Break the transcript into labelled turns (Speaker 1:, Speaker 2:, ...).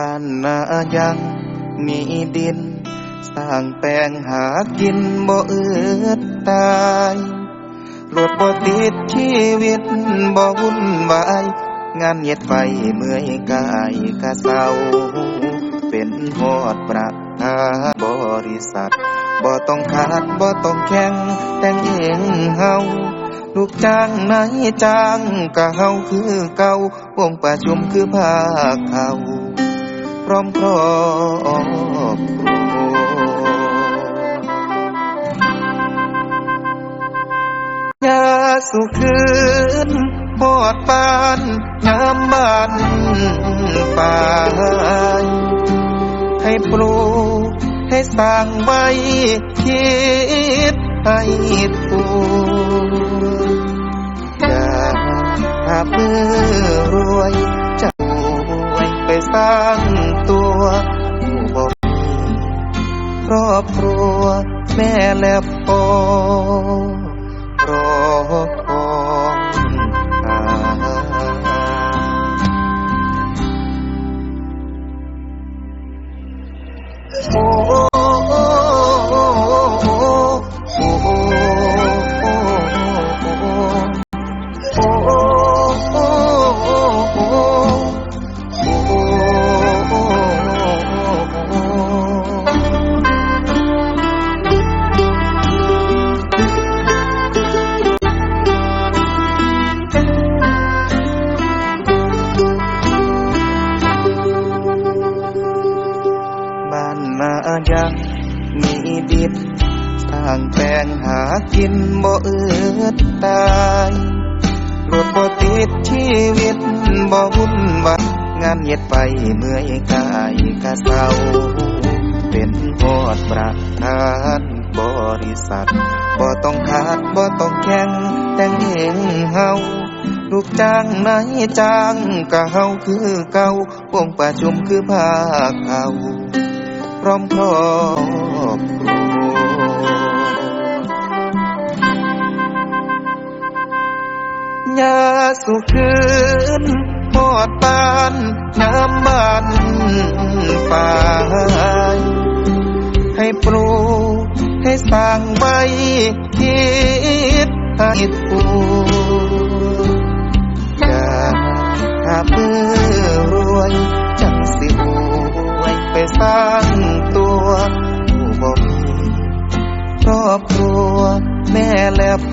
Speaker 1: นานายังมีดิน สร้างแปลงหากินบ่เอือดตายรถบ่ติดชีวิตบ่วุ่นวาย งานเหยียดไฟเมื่อยกายกะเศร้า เป็นหอดประธานบริษัทบ่ต้องขาดบ่ต้องแข่งแต่งเองเฮาลูกจ้างนายจ้างก็เฮาคือเก่าวงประชุมคือภาคเขา ร้อมครอบครัวยาสุขืนปอดปานน้ำบ้านป่าให้ปลูกให้สร้างไว้คิดให้ถูกอย่าหาเพื่อรวยจะรวยไปสร้าง ผู้บ่มีครอบครัว แม่และพ่อรอคองหาโอ้โอ้โอ้ บ้านนายังมีดินสร้างแปลงหากินบ่เอือดตายรถบ่ติดชีวิตบ่วุ่นวายงานเหยียดไปเมื่อยกายกะเศร้าเป็นพอดประธานบริษัทบ่ต้องขาดบ่ต้องแข่งแต่งเองเฮาลูกจ้างนายจ้างก็เฮาคือเก่าวงประชุมคือภาคเขา พร้อมครอบครัวยาสุขืนหอดปานน้ำบ้านป่าให้ปลูกให้สร้างไว้คิดให้ถูก แ